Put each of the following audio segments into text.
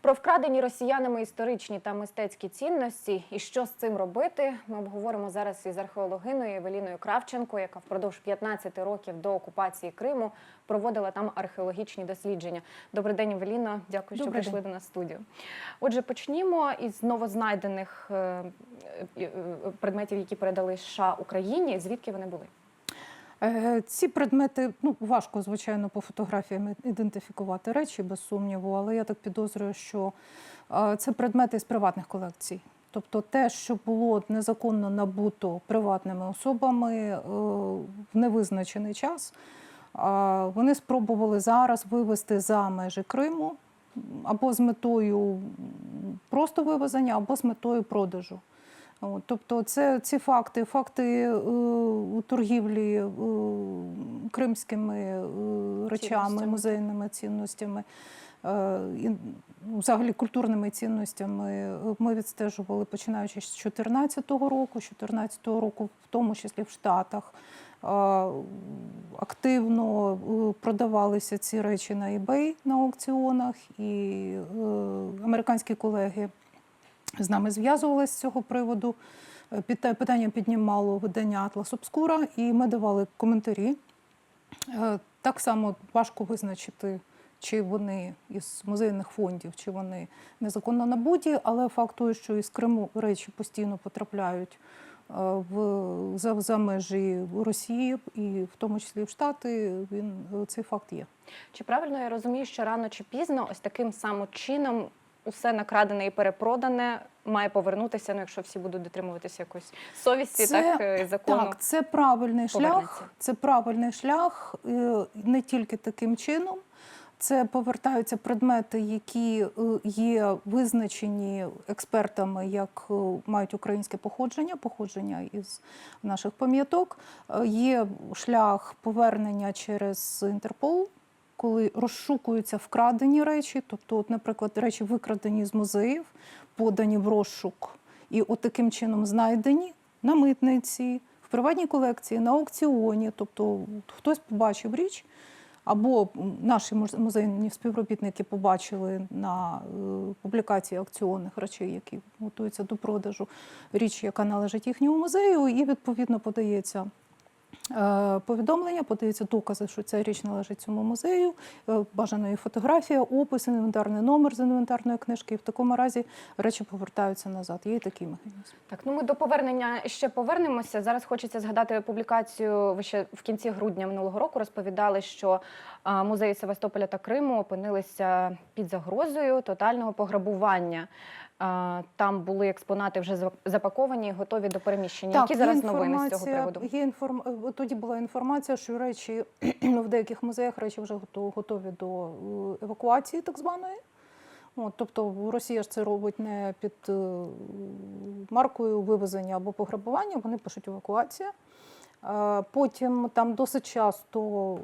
Про вкрадені росіянами історичні та мистецькі цінності і що з цим робити, ми обговоримо зараз із археологиною Евеліною Кравченко, яка впродовж 15 років до окупації Криму проводила там археологічні дослідження. Добрий день, Евеліно. Дякую, що Добрий прийшли до нас в студію. Отже, почнімо із новознайдених е, е, е, предметів, які передали США Україні. Звідки вони були? Е, Ці предмети ну важко, звичайно, по фотографіям ідентифікувати речі без сумніву, але я так підозрюю, що е, це предмети з приватних колекцій. Тобто те, що було незаконно набуто приватними особами е, в невизначений час, вони спробували зараз вивести за межі Криму або з метою просто вивезення, або з метою продажу. От, тобто, це ці факти, факти е, торгівлі е, кримськими е, речами, Цінностями. музейними цінностями, е, і, ну, взагалі культурними цінностями. Ми відстежували починаючи з 2014 року, з 2014 року, в тому числі в Штатах. е, Активно е, продавалися ці речі на eBay на аукціонах, і е, американські колеги з нами зв'язувалися з цього приводу. Е, піта- Питання піднімало видання Атлас Обскура, і ми давали коментарі. Е, Так само важко визначити, чи вони із музейних фондів, чи вони незаконно набуті, але факт той, що із Криму речі постійно потрапляють е, в, за, за межі Росії, і в тому числі в Штати, він, е, цей факт є. Чи правильно я розумію, що рано чи пізно ось таким самим чином усе накрадене і перепродане має повернутися, ну якщо всі будуть дотримуватися якоїсь совісті, так е, закону. Так, це правильний шлях. Це правильний шлях е, не тільки таким чином. Це повертаються предмети, які е, є визначені експертами, як мають українське походження, походження із наших пам'яток. Є шлях повернення через Інтерпол, коли розшукуються вкрадені речі, тобто, от, наприклад, речі викрадені з музеїв, подані в розшук, і от таким чином знайдені на митниці, в приватній колекції, на аукціоні. Тобто хтось побачив річ, або наші муз- музейні співробітники побачили на е, публікації аукціонних речей, які готуються до продажу, річ, яка належить їхньому музею, і відповідно подається. Е, Повідомлення подаються докази, що ця річ належить цьому музею, е, бажана її фотографія, опис, інвентарний номер з інвентарної книжки. І в такому разі речі повертаються назад. Є і такий механізм. Так, ну ми до повернення ще повернемося. Зараз хочеться згадати публікацію. Ви ще в кінці грудня минулого року розповідали, що музеї Севастополя та Криму опинилися під загрозою тотального пограбування. Там були експонати вже запаковані, готові до переміщення. Які зараз новини з цього приводу? Є інформ... е, Тоді була інформація, що речі в деяких музеях речі вже готові, готові до е, евакуації, так званої. От, тобто Росія ж це робить не під е, маркою вивезення або пограбування, вони пишуть евакуація. Потім там досить часто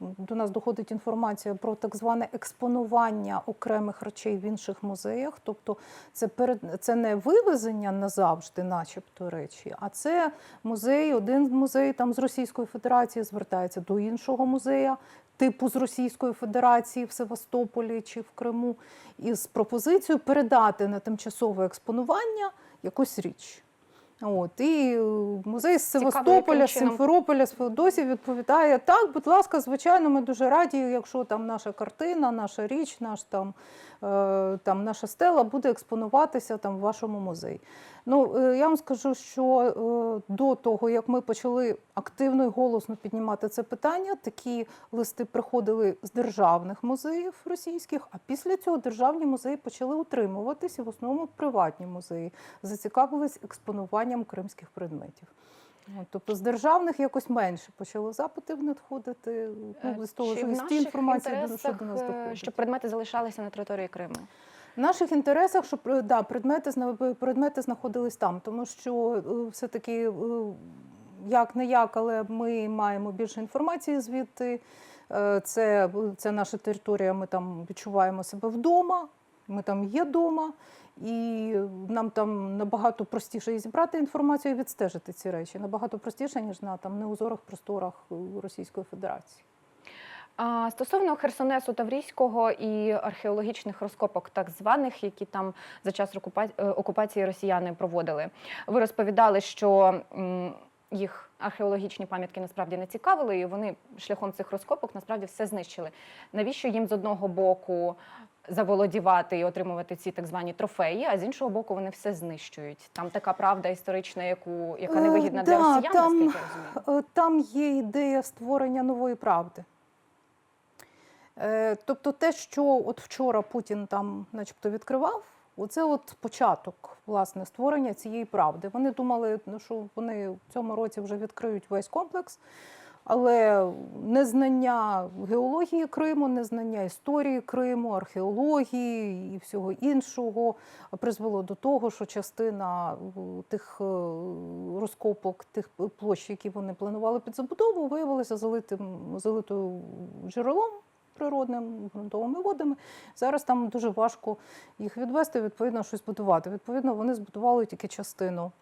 до нас доходить інформація про так зване експонування окремих речей в інших музеях. Тобто це перед це не вивезення назавжди, начебто речі, а це музей, один музей там з Російської Федерації звертається до іншого музея, типу з Російської Федерації в Севастополі чи в Криму, із пропозицією передати на тимчасове експонування якусь річ. От, і е, музей з Севастополя, з? Симферополя, з Феодосії відповідає: так, будь ласка, звичайно, ми дуже раді, якщо там наша картина, наша річ, наш там, е, там наша стела буде експонуватися там в вашому музеї. Ну, е, я вам скажу, що е, до того, як ми почали активно і голосно піднімати це питання, такі листи приходили з державних музеїв російських, а після цього державні музеї почали утримуватися, в основному приватні музеї, зацікавились експонуванням кримських предметів. Тобто з державних якось менше почали запити надходити. Ну, з того в з тієї наших інформації, що до нас е, доходить. щоб предмети залишалися на території Криму? В наших інтересах, щоб е, да, предмети, предмети знаходились там, тому що е, все-таки е, як не як, але ми маємо більше інформації звідти. Е, Це, це наша територія, ми там відчуваємо себе вдома, ми там є вдома, і нам там набагато простіше і зібрати інформацію і відстежити ці речі. Набагато простіше, ніж на там неузорих просторах е, Російської Федерації. Стосовно Херсонесу Таврійського і археологічних розкопок, так званих, які там за час е, окупації росіяни проводили, ви розповідали, що їх археологічні пам'ятки насправді не цікавили, і вони шляхом цих розкопок насправді все знищили. Навіщо їм з одного боку заволодівати і отримувати ці так звані трофеї, а з іншого боку вони все знищують? Там така правда історична, яку яка Е, невигідна для да, росіян, там- наскільки я розумію. Е, Там є ідея створення нової правди. Е, Тобто те, що от вчора Путін там начебто відкривав, оце от початок власне створення цієї правди. Вони думали, ну, що вони в цьому році вже відкриють весь комплекс, але незнання геології Криму, незнання історії Криму, археології і всього іншого призвело до того, що частина е, тих е, розкопок, тих площ, які вони планували під забудову, виявилися залитим, залитою джерелом природним, ґрунтовими водами. Зараз там дуже важко їх відвести, відповідно, щось будувати. Відповідно, вони збудували тільки частину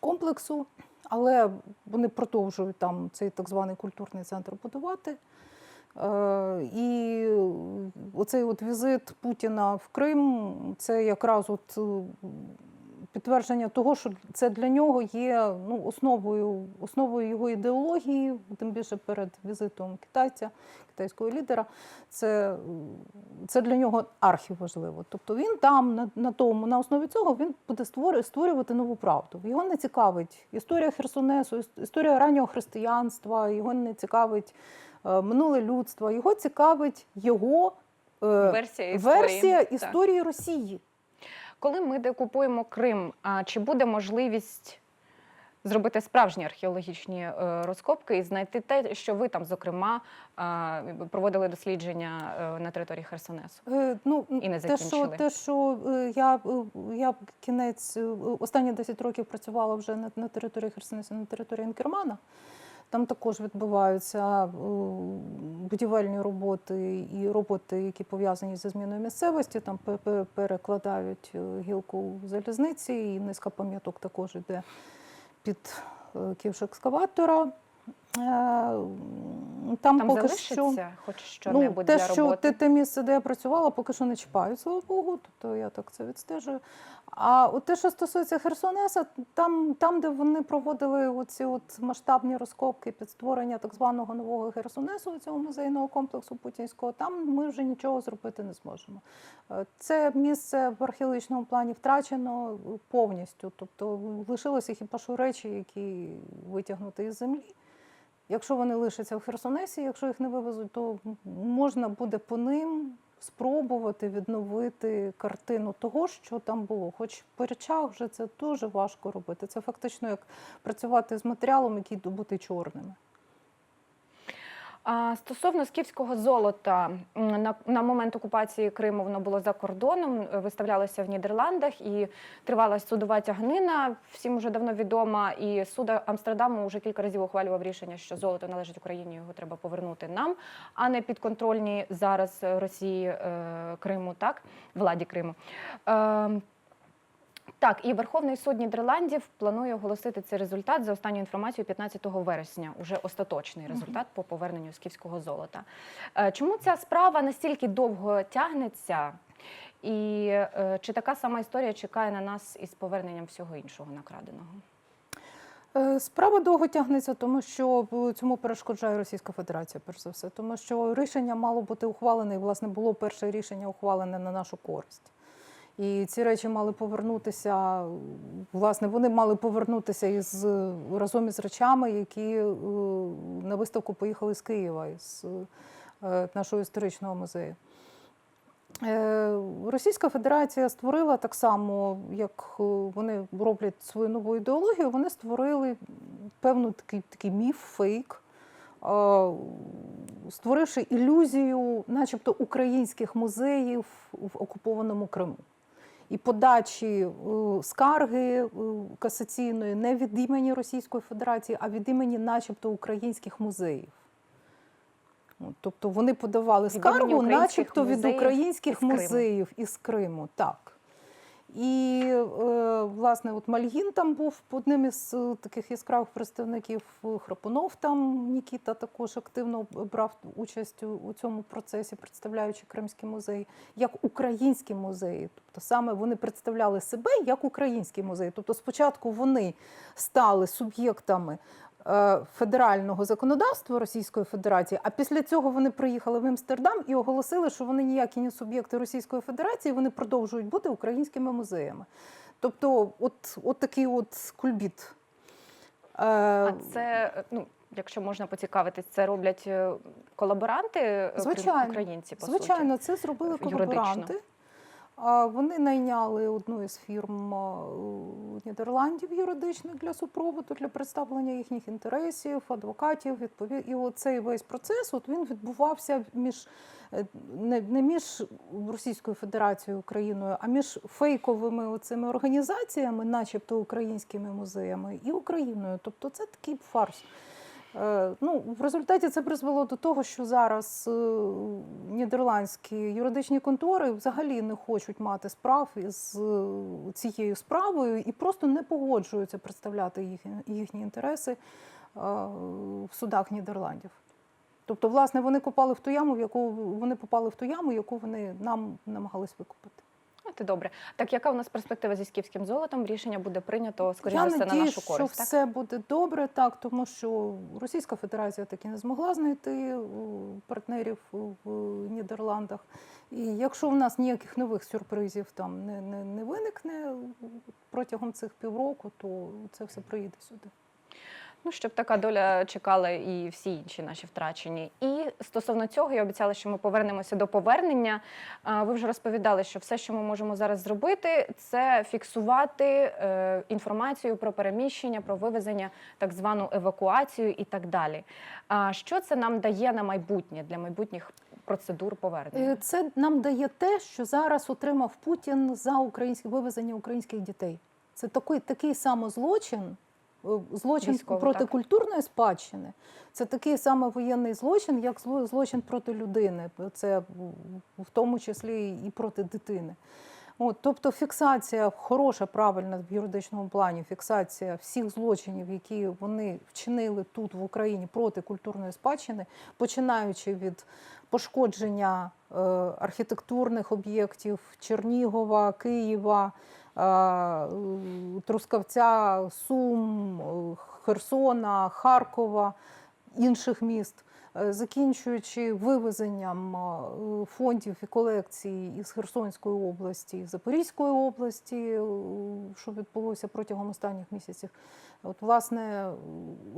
комплексу, але вони продовжують там цей так званий культурний центр будувати. Е, І оцей от візит Путіна в Крим це якраз от підтвердження того, що це для нього є ну, основою, основою його ідеології, тим більше перед візитом китайця, китайського лідера. Це, це для нього архіважливо. Тобто він там, на, на тому, на основі цього, він буде створювати, створювати нову правду. Його не цікавить історія Херсонесу, історія раннього християнства, його не цікавить е, минуле людство, його цікавить його е, Версія історії. версія історії Росії. Коли ми декупуємо Крим, а чи буде можливість зробити справжні археологічні е, розкопки і знайти те, що ви там, зокрема, проводили дослідження е, на території Херсонесу? Е, Ну, І не те, що, те, що я, я кінець останні 10 років працювала вже на, на території Херсонесу, на території Інкермана. Там також відбуваються будівельні роботи і роботи, які пов'язані зі зміною місцевості. Там пе- пе- перекладають е, гілку залізниці, і низка пам'яток також йде під е, ківш екскаватора. Е, Там, Там поки залишиться що хоч що-небудь ну, те, для що роботи? те, те місце, де я працювала, поки що не чіпають, слава Богу, тобто я так це відстежую. А от те, що стосується Херсонеса, там, там де вони проводили оці от масштабні розкопки під створення так званого нового Херсонесу, цього музейного комплексу путінського, там ми вже нічого зробити не зможемо. Е, Це місце в археологічному плані втрачено повністю. Тобто лишилося хіба що речі, які витягнути із землі. Якщо вони лишаться в Херсонесі, якщо їх не вивезуть, то можна буде по ним спробувати відновити картину того, що там було. Хоч по речах вже це дуже важко робити. Це фактично як працювати з матеріалом, який добути чорними. Стосовно скіфського золота, на, на момент окупації Криму воно було за кордоном, е, виставлялося в Нідерландах і тривала судова тягнина. Всім вже давно відома. І суд Амстердаму вже кілька разів ухвалював рішення, що золото належить Україні, його треба повернути нам, а не підконтрольній зараз Росії е, Криму, так владі Криму. Е, так, і Верховний суд Нідерландів планує оголосити цей результат за останньою інформацією 15 вересня. Уже остаточний результат по поверненню скіфського золота. Е, Чому ця справа настільки довго тягнеться? І е, чи така сама історія чекає на нас із поверненням всього іншого накраденого? Е, Справа довго тягнеться, тому що цьому перешкоджає Російська Федерація, перш за все, тому що рішення мало бути ухвалене, і власне було перше рішення ухвалене на нашу користь. І ці речі мали повернутися, власне, вони мали повернутися із разом із речами, які е, на виставку поїхали з Києва, із е, нашого історичного музею. Е, Російська Федерація створила так само, як вони роблять свою нову ідеологію, вони створили певний такий, такий міф, фейк, створивши ілюзію, начебто, українських музеїв в окупованому Криму. І подачі е, скарги е, касаційної не від імені Російської Федерації, а від імені, начебто, українських музеїв. Тобто вони подавали скаргу, начебто від українських музеїв із Криму. Так. І е, власне, от Мальгін там був одним із е, таких яскравих представників. Храпунов там Нікіта також активно брав участь у, цьому процесі, представляючи Кримський музей як український музей. Тобто саме вони представляли себе як український музей. Тобто, спочатку вони стали суб'єктами е, федерального законодавства Російської Федерації, а після цього вони приїхали в Амстердам і оголосили, що вони ніякі не суб'єкти Російської Федерації, вони продовжують бути українськими музеями. Тобто, от, от такий от кульбіт. Е, А це, е, ну, якщо можна поцікавитись, це роблять е, колаборанти е, Звичайно. українці, по Звичайно, це зробили колаборанти. А Вони найняли одну із фірм Нідерландів юридичних для супроводу, для представлення їхніх інтересів, адвокатів. Відповід... І оцей весь процес от він відбувався між е, не, не між Російською Федерацією Україною, а між фейковими оцими організаціями, начебто українськими музеями, і Україною. Тобто це такий фарс. Е, Ну, в результаті це призвело до того, що зараз е, нідерландські юридичні контори взагалі не хочуть мати справ із е, цією справою і просто не погоджуються представляти їхні, їхні інтереси в судах Нідерландів. Тобто, власне, вони копали в ту яму, в яку вони попали в ту яму, яку вони нам намагались викопати. Ну, Це добре. Так, яка у нас перспектива зі скіфським золотом? Рішення буде прийнято, скоріше Я за все, на нашу що користь. Так? все буде добре, так тому що Російська Федерація таки не змогла знайти е, партнерів в Нідерландах. І якщо в нас ніяких нових сюрпризів там не, не, не виникне протягом цих півроку, то це все приїде сюди. Ну, щоб така доля чекала і всі інші наші втрачені. І стосовно цього, я обіцяла, що ми повернемося до повернення. Ви вже розповідали, що все, що ми можемо зараз зробити, це фіксувати е, інформацію про переміщення, про вивезення, так звану евакуацію і так далі. Що це нам дає на майбутнє для майбутніх процедур повернення? Е, Це нам дає те, що зараз отримав Путін за українське вивезення українських дітей. Це такий, такий самий злочин, е, Військовий, проти так. культурної спадщини. Це такий самий воєнний злочин, як злочин проти людини. Це в- тому числі і проти дитини. От, тобто фіксація хороша, правильна в юридичному плані, фіксація всіх злочинів, які вони вчинили тут в Україні проти культурної спадщини, починаючи від пошкодження е, архітектурних об'єктів Чернігова, Києва, Трускавця, Сум, е, Херсона, Харкова, інших міст. е, Закінчуючи вивезенням е, фондів і колекцій із Херсонської області, Запорізької області, е, що відбулося протягом останніх місяців. От, власне,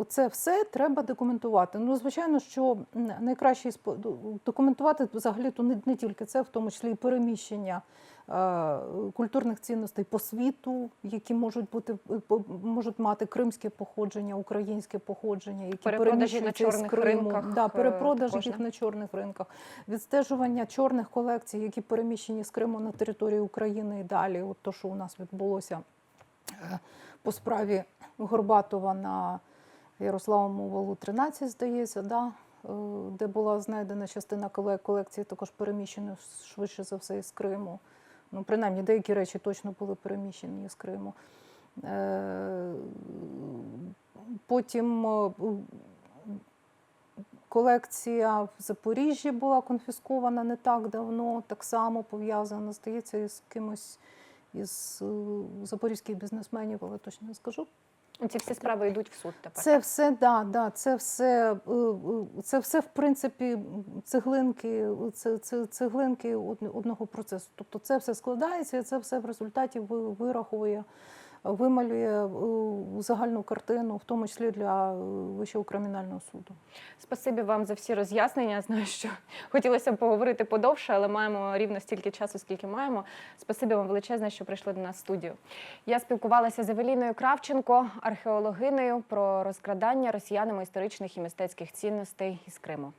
це все треба документувати. Ну, звичайно, що найкраще документувати взагалі то не, тільки це, в тому числі і переміщення е, культурних цінностей по світу, які можуть бути е, можуть мати кримське походження, українське походження, які переміщуються з Криму. ринках, Да, е, перепродаж їх на чорних ринках, відстежування чорних колекцій, які переміщені з Криму на територію України і далі. От то, що у нас відбулося е, по справі Горбатова на Ярославому валу 13, здається, да? е, де була знайдена частина колекції, також переміщена швидше за все із Криму. Ну, принаймні, деякі речі точно були переміщені з Криму. Е, Потім е, колекція в Запоріжжі була конфіскована не так давно, так само пов'язана, здається, із кимось із е, запорізьких бізнесменів, але точно не скажу. Ці всі справи йдуть в суд тепер. Це все, да, да, це все, е, е, це все, в принципі, цеглинки, це, це цеглинки одного процесу. Тобто це все складається, це все в результаті ви- вирахує, вималює е, загальну картину, в тому числі для е, Вищого кримінального суду. Спасибі вам за всі роз'яснення. Знаю, що хотілося б поговорити подовше, але маємо рівно стільки часу, скільки маємо. Спасибі вам величезне, що прийшли до нас в студію. Я спілкувалася з Евеліною Кравченко, археологинею, про розкрадання росіянами історичних і мистецьких цінностей із Криму.